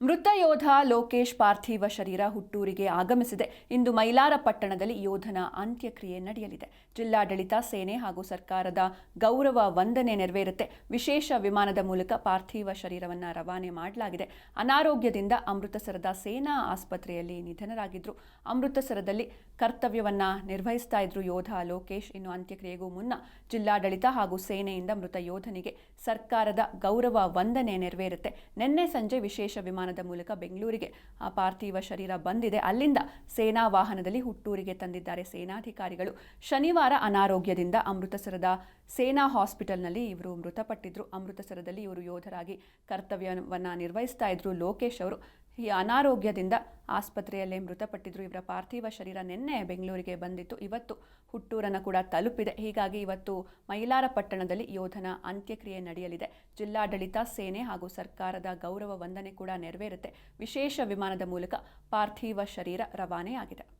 ಮೃತ ಯೋಧ ಲೋಕೇಶ್ ಪಾರ್ಥಿವ ಶರೀರ ಹುಟ್ಟೂರಿಗೆ ಆಗಮಿಸಿದೆ. ಇಂದು ಮೈಲಾರ ಪಟ್ಟಣದಲ್ಲಿ ಯೋಧನ ಅಂತ್ಯಕ್ರಿಯೆ ನಡೆಯಲಿದೆ. ಜಿಲ್ಲಾಡಳಿತ, ಸೇನೆ ಹಾಗೂ ಸರ್ಕಾರದ ಗೌರವ ವಂದನೆ ನೆರವೇರುತ್ತೆ. ವಿಶೇಷ ವಿಮಾನದ ಮೂಲಕ ಪಾರ್ಥಿವ ಶರೀರವನ್ನು ರವಾನೆ ಮಾಡಲಾಗಿದೆ. ಅನಾರೋಗ್ಯದಿಂದ ಅಮೃತಸರದ ಸೇನಾ ಆಸ್ಪತ್ರೆಯಲ್ಲಿ ನಿಧನರಾಗಿದ್ರು. ಅಮೃತಸರದಲ್ಲಿ ಕರ್ತವ್ಯವನ್ನ ನಿರ್ವಹಿಸ್ತಾ ಇದ್ರು ಯೋಧ ಲೋಕೇಶ್. ಇನ್ನು ಅಂತ್ಯಕ್ರಿಯೆಗೂ ಮುನ್ನ ಜಿಲ್ಲಾಡಳಿತ ಹಾಗೂ ಸೇನೆಯಿಂದ ಮೃತ ಯೋಧನಿಗೆ ಸರ್ಕಾರದ ಗೌರವ ವಂದನೆ ನೆರವೇರುತ್ತೆ. ನಿನ್ನೆ ಸಂಜೆ ವಿಶೇಷ ವಿಮಾನದ ಮೂಲಕ ಬೆಂಗಳೂರಿಗೆ ಆ ಪಾರ್ಥಿವ ಶರೀರ ಬಂದಿದೆ. ಅಲ್ಲಿಂದ ಸೇನಾ ವಾಹನದಲ್ಲಿ ಹುಟ್ಟೂರಿಗೆ ತಂದಿದ್ದಾರೆ. ಸೇನಾಧಿಕಾರಿಗಳು ಶನಿವಾರ ಅನಾರೋಗ್ಯದಿಂದ ಅಮೃತಸರದ ಸೇನಾ ಹಾಸ್ಪಿಟಲ್ನಲ್ಲಿ ಇವರು ಮೃತಪಟ್ಟಿದ್ರು. ಅಮೃತಸರದಲ್ಲಿ ಇವರು ಯೋಧರಾಗಿ ಕರ್ತವ್ಯವನ್ನು ನಿರ್ವಹಿಸ್ತಾ ಇದ್ರು. ಲೋಕೇಶ್ ಅವರು ಈ ಅನಾರೋಗ್ಯದಿಂದ ಆಸ್ಪತ್ರೆಯಲ್ಲೇ ಮೃತಪಟ್ಟಿದ್ರು ಇವರ ಪಾರ್ಥಿವ ಶರೀರ ನಿನ್ನೆ ಬೆಂಗಳೂರಿಗೆ ಬಂದಿತ್ತು. ಇವತ್ತು ಹುಟ್ಟೂರನ್ನು ಕೂಡ ತಲುಪಿದೆ. ಹೀಗಾಗಿ ಇವತ್ತು ಮೈಲಾರ ಪಟ್ಟಣದಲ್ಲಿ ಯೋಧನ ಅಂತ್ಯಕ್ರಿಯೆ ನಡೆಯಲಿದೆ. ಜಿಲ್ಲಾಡಳಿತ, ಸೇನೆ ಹಾಗೂ ಸರ್ಕಾರದ ಗೌರವ ವಂದನೆ ಕೂಡ ನೆರವೇರುತ್ತೆ. ವಿಶೇಷ ವಿಮಾನದ ಮೂಲಕ ಪಾರ್ಥಿವ ಶರೀರ ರವಾನೆಯಾಗಿದೆ.